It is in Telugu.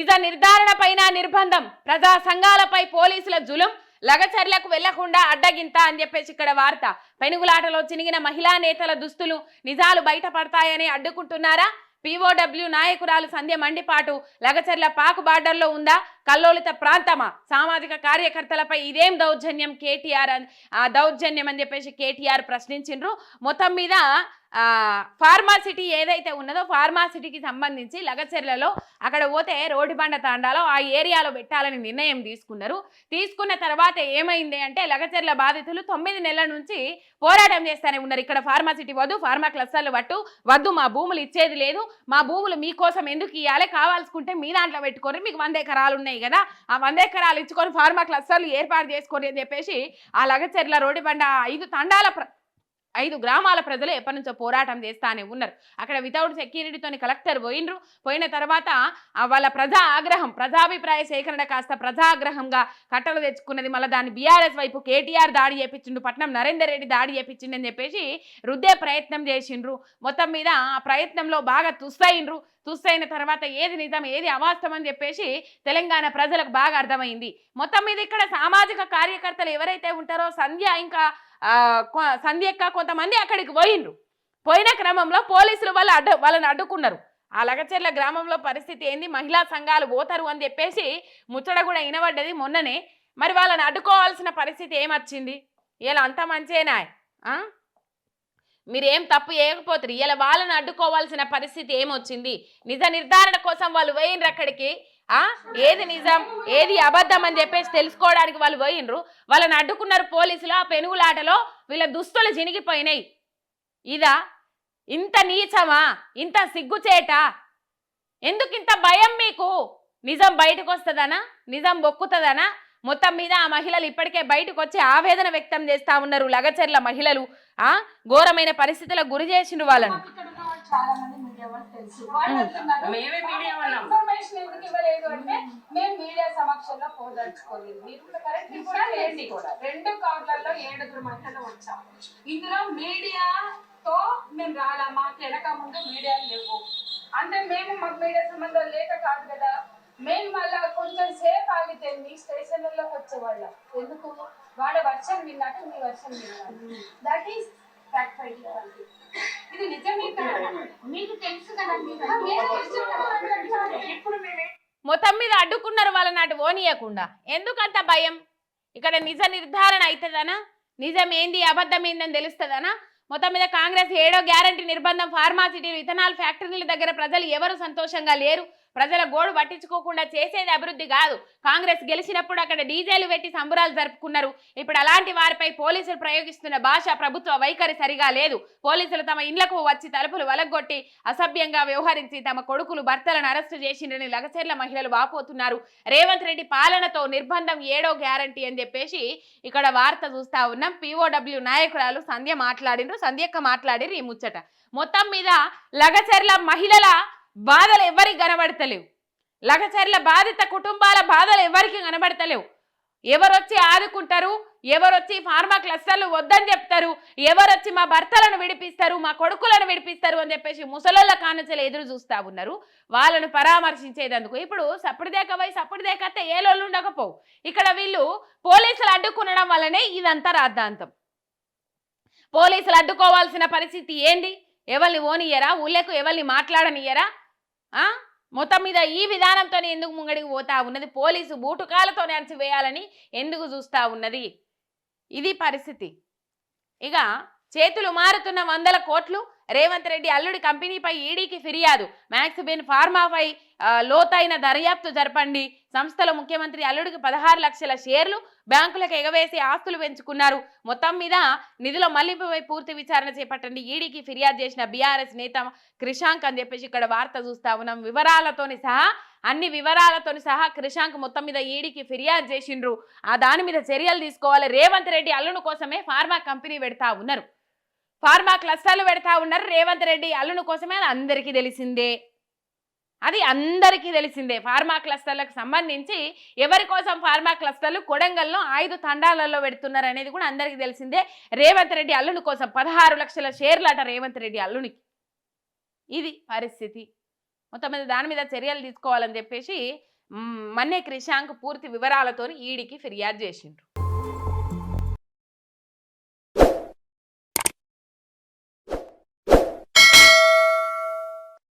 నిజ నిర్ధారణ పైన నిర్బంధం. ప్రజా సంఘాలపై పోలీసుల జులుం లగచర్లకు వెళ్ళకుండా అడ్డగింత అని చెప్పేసి ఇక్కడ వార్త. పెనుగులాటలో చినిగిన మహిళా నేతల దుస్తులు నిజాలు బయటపడతాయని అడ్డుకుంటున్నారా? పీఓడబ్ల్యూ నాయకురాలు సంధ్య మండిపాటు లగచర్ల పాకు బార్డర్లో ఉందా? కల్లోలిత ప్రాంతమా? సామాజిక కార్యకర్తలపై ఇదేం దౌర్జన్యం? కేటీఆర్ అని ఆ దౌర్జన్యం అని చెప్పేసి కేటీఆర్ ప్రశ్నించిండ్రు. మొత్తం మీద ఫార్మాసిటీ ఏదైతే ఉన్నదో ఫార్మాసిటీకి సంబంధించి లగచెర్లలో అక్కడ పోతే రోడ్డు బండ తాండాలో ఆ ఏరియాలో పెట్టాలని నిర్ణయం తీసుకున్నారు. తీసుకున్న తర్వాత ఏమైంది అంటే లగచెర్ల బాధితులు తొమ్మిది నెలల నుంచి పోరాటం చేస్తూనే ఉన్నారు. ఇక్కడ ఫార్మాసిటీ వద్దు ఫార్మా క్లస్టర్లు పట్టు వద్దు మా భూములు ఇచ్చేది లేదు మా భూములు మీకోసం ఎందుకు ఇవ్వాలి కావాల్సుకుంటే మీ దాంట్లో పెట్టుకొని మీకు వంద ఎకరాలు ఉన్నాయి కదా ఆ వంద ఎకరాలు ఇచ్చుకొని ఫార్మా క్లస్టర్లు ఏర్పాటు చేసుకొని అని చెప్పేసి ఆ లగచెర్ల రోడ్డు బండ ఐదు తండాల ఐదు గ్రామాల ప్రజలు ఎప్పటి నుంచో పోరాటం చేస్తానే ఉన్నారు. అక్కడ వితౌట్ సెక్యూరిటీతోని కలెక్టర్ పోయినరు పోయిన తర్వాత వాళ్ళ ప్రజా ఆగ్రహం ప్రజాభిప్రాయ సేకరణ కాస్త ప్రజాగ్రహంగా కట్టలు తెచ్చుకున్నది. మళ్ళీ దాన్ని బీఆర్ఎస్ వైపు కేటీఆర్ దాడి చేపించిండు. పట్నం నరేందర్ రెడ్డి దాడి చేపించిండు అని చెప్పేసి రుద్దే ప్రయత్నం చేసిండ్రు. మొత్తం మీద ఆ ప్రయత్నంలో బాగా తుస్తయిండ్రు తుస్తైన తర్వాత ఏది నిజం ఏది అవాస్తవం అని చెప్పేసి తెలంగాణ ప్రజలకు బాగా అర్థమైంది. మొత్తం మీద ఇక్కడ సామాజిక కార్యకర్తలు ఎవరైతే ఉంటారో సంధ్య ఇంకా సంధ్యక్క కొంతమంది అక్కడికి పోయిండ్రు. పోయిన క్రమంలో పోలీసులు వాళ్ళు అడ్డు వాళ్ళని అడ్డుకున్నారు. ఆ లగచెర్ల గ్రామంలో పరిస్థితి ఏంది? మహిళా సంఘాలు పోతారు అని చెప్పేసి ముచ్చట కూడా వినబడ్డది మొన్ననే. మరి వాళ్ళని అడ్డుకోవాల్సిన పరిస్థితి ఏమొచ్చింది? ఇలా అంత మంచేనా? మీరేం తప్పు చేయకపోతారు ఇలా వాళ్ళని అడ్డుకోవాల్సిన పరిస్థితి ఏమొచ్చింది? నిజ నిర్ధారణ కోసం వాళ్ళు పోయినరు అక్కడికి. ఏది నిజం? ఏది అబద్ధం అని చెప్పేసి తెలుసుకోవడానికి వాళ్ళు పోయినరు వాళ్ళని అడ్డుకున్నారు పోలీసులు ఆ పెనుగులాటలో వీళ్ళ దుస్తులు చినిగిపోయినాయి ఇదా? ఇంత నీచమా? ఇంత సిగ్గుచేట? ఎందుకు ఇంత భయం మీకు? నిజం బయటకు వస్తుందనా నిజం బొక్కుతుందనా? మొత్తం మీద ఆ మహిళలు ఇప్పటికే బయటకు వచ్చి ఆవేదన వ్యక్తం చేస్తా ఉన్నారు లగచెర్ల మహిళలు. ఆ? ఘోరమైన పరిస్థితులకు గురి చేసిండ్రు వాళ్ళను. చాలా మంది మీడియా వాళ్ళు తెలుసు. వాళ్ళు అంటున్నారు, మేమే మీడియా. ఇన్ఫర్మేషన్ ఎందుకు ఇవ్వలేదు అంటే మేము మీడియా సమక్షంలో పోదలుచుకోలేదు మీరు కూడా కరెక్ట్ కూడా లేండి రెండు కార్డులలో ఏడుగురు మహిళలు వచ్చాము. ఇందులో మీడియాతో మేము రాలా? మాకు వెనక ముందు మీడియాలు లేవు. అంటే మేము మాకు మీడియా సంబంధం లేక కాదు కదా. మేము మళ్ళా కొంచెం సేఫ్ ఆగితే మీ స్టేషన్లలోకి వచ్చేవాళ్ళం. ఎందుకు? వాళ్ళ వర్షం విన్నాక మీ వర్షం విన్నాను దట్ ఈస్ ఫ్యాక్ట్ ఇది నిజమే కదా. మీకు తెలుసు కదా ఇప్పుడు మేము మొత్తం మీద అడ్డుకున్నారు వాళ్ళని అటు ఓనియకుండా. ఎందుకంత భయం? ఇక్కడ నిజ నిర్ధారణ అవుతుందనా నిజం ఏంది? అబద్ధం ఏందని తెలుస్తుందనా? మొత్తం మీద కాంగ్రెస్ ఏడో గ్యారంటీ నిర్బంధం ఫార్మాసిటీలు ఇథనాల్ ఫ్యాక్టరీల దగ్గర ప్రజలు ఎవరు సంతోషంగా లేరు? ప్రజల గోడు పట్టించుకోకుండా చేసేది అభివృద్ధి కాదు. కాంగ్రెస్ గెలిచినప్పుడు అక్కడ డీజేలు పెట్టి సంబరాలు జరుపుకున్నారు. ఇప్పుడు అలాంటి వారిపై పోలీసులు ప్రయోగిస్తున్న భాష ప్రభుత్వ వైఖరి సరిగా లేదు. పోలీసులు తమ ఇండ్లకు వచ్చి తలుపులు వలగొట్టి అసభ్యంగా వ్యవహరించి తమ కొడుకులు భర్తలను అరెస్టు చేసిండ్రని లగచెర్ల మహిళలు వాపోతున్నారు. రేవంత్ రెడ్డి పాలనతో నిర్బంధం ఏడో గ్యారంటీ అని చెప్పేసి ఇక్కడ వార్త చూస్తా ఉన్నాం. పిఓడబ్ల్యూ నాయకురాలు సంధ్య మాట్లాడిండ్రు. సంధ్యక్క మాట్లాడిరు ఈ ముచ్చట. మొత్తం మీద లగచెర్ల మహిళల బాధలు ఎవరికి కనబడతలేవు. లగచర్ల బాధిత కుటుంబాల బాధలు ఎవరికి కనబడతలేవు. ఎవరొచ్చి ఆదుకుంటారు ఎవరొచ్చి ఫార్మా క్లస్టర్లు వద్దని చెప్తారు ఎవరొచ్చి మా భర్తలను విడిపిస్తారు మా కొడుకులను విడిపిస్తారు అని చెప్పేసి ముసలోళ్ళ కానుచలు ఎదురు చూస్తా ఉన్నారు. వాళ్ళను పరామర్శించేదందుకు. ఇప్పుడు సప్పుడుదేక పోయి సప్పుడుదేకతే ఏ లోళ్ళు ఉండకపోవు. ఇక్కడ వీళ్ళు పోలీసులు అడ్డుకునడం వల్లనే ఇదంతా రాద్ధాంతం. పోలీసులు అడ్డుకోవాల్సిన పరిస్థితి ఏంది? ఎవరిని ఓనియరా ఊళ్ళకు ఎవరిని మాట్లాడనియరా మొత్తం మీద ఈ విధానంతో ఎందుకు ముంగడికి పోతా ఉన్నది? పోలీసు బూటుకాలతో అణచివేయాలని ఎందుకు చూస్తా ఉన్నది? ఇది పరిస్థితి. ఇక చేతులు మారుతున్న వందల కోట్లు రేవంత్ రెడ్డి అల్లుడి కంపెనీపై ఈడీకి ఫిర్యాదు. మ్యాక్స్ బిన్ ఫార్మాపై లోతైన దర్యాప్తు జరపండి. సంస్థలో ముఖ్యమంత్రి అల్లుడికి పదహారు లక్షల షేర్లు బ్యాంకులకు ఎగవేసి ఆస్తులు పెంచుకున్నారు. మొత్తం మీద నిధుల మళ్ళింపుపై పూర్తి విచారణ చేపట్టండి. ఈడీకి ఫిర్యాదు చేసిన బీఆర్ఎస్ నేత క్రిషాంక్ అని చెప్పేసి ఇక్కడ వార్త చూస్తా ఉన్నాం. వివరాలతోని సహా అన్ని వివరాలతోని సహా క్రిషాంక్ మొత్తం మీద ఈడీకి ఫిర్యాదు చేసిండ్రు. ఆ దాని మీద చర్యలు తీసుకోవాలి. రేవంత్ రెడ్డి అల్లుడు కోసమే ఫార్మా కంపెనీ పెడతా ఉన్నారు. ఫార్మా క్లస్టర్లు పెడతా ఉన్నారు రేవంత్ రెడ్డి. అల్లుని కోసమే అది అందరికీ తెలిసిందే. అది అందరికీ తెలిసిందే. ఫార్మా క్లస్టర్లకు సంబంధించి ఎవరి కోసం ఫార్మా క్లస్టర్లు కొడంగల్లో ఐదు తండాలలో పెడుతున్నారు అనేది కూడా అందరికీ తెలిసిందే. రేవంత్ రెడ్డి అల్లుని కోసం పదహారు లక్షల షేర్లట రేవంత్ రెడ్డి అల్లునికి. ఇది పరిస్థితి. మొత్తం మీద దాని మీద చర్యలు తీసుకోవాలని చెప్పేసి మన్నే క్రిషాంక్ పూర్తి వివరాలతో ఈడికి ఫిర్యాదు చేసిండ్రు.